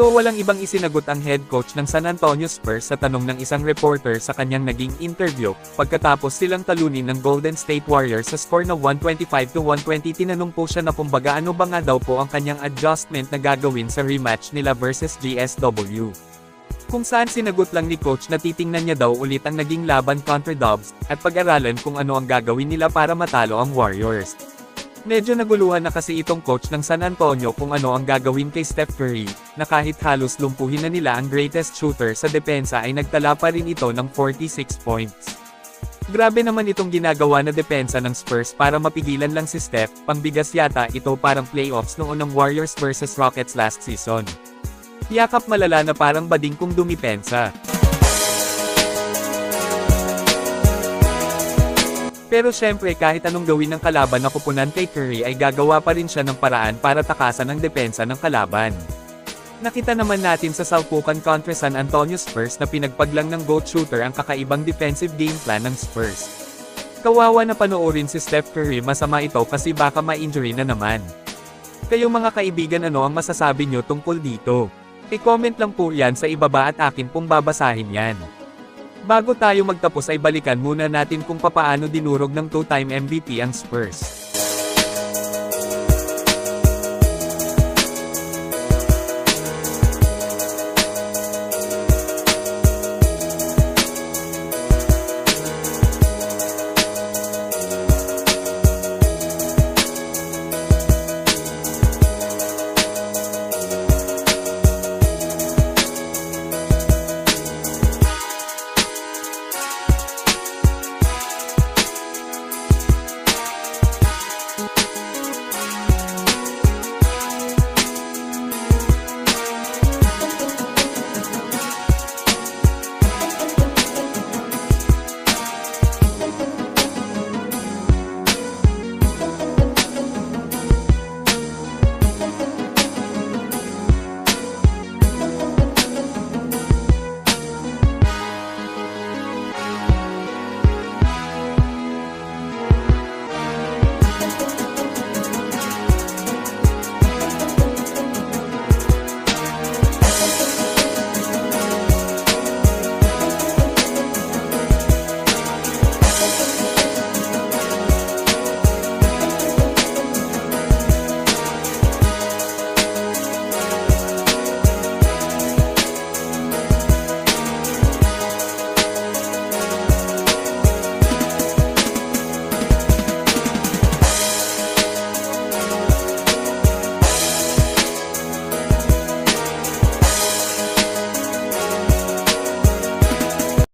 So walang ibang isinagot ang head coach ng San Antonio Spurs sa tanong ng isang reporter sa kanyang naging interview, pagkatapos silang talunin ng Golden State Warriors sa score na 125 to 120 tinanong po siya na kumbaga ano ba nga daw po ang kanyang adjustment na gagawin sa rematch nila versus GSW. Kung saan sinagot lang ni coach na titingnan niya daw ulit ang naging laban contra Dubs, at pag-aralan kung ano ang gagawin nila para matalo ang Warriors. Medyo naguluhan na kasi itong coach ng San Antonio kung ano ang gagawin kay Steph Curry, na kahit halos lumpuhin na nila ang greatest shooter sa depensa ay nagtala pa rin ito ng 46 points. Grabe naman itong ginagawa na depensa ng Spurs para mapigilan lang si Steph, pangbigas yata ito parang playoffs noong unang Warriors versus Rockets last season. Yakap malala na parang bading kung dumipensa. Pero syempre kahit anong gawin ng kalaban na kupunan kay Curry ay gagawa pa rin siya ng paraan para takasan ang depensa ng kalaban. Nakita naman natin sa salpukan kontra San Antonio Spurs na pinagpaglang ng GOAT shooter ang kakaibang defensive game plan ng Spurs. Kawawa na panoorin si Steph Curry masama ito kasi baka ma-injury na naman. Kayo mga kaibigan ano ang masasabi nyo tungkol dito? I-comment lang po yan sa ibaba at akin pong babasahin yan. Bago tayo magtapos ay balikan muna natin kung papaano dinurog ng two-time MVP ang Spurs.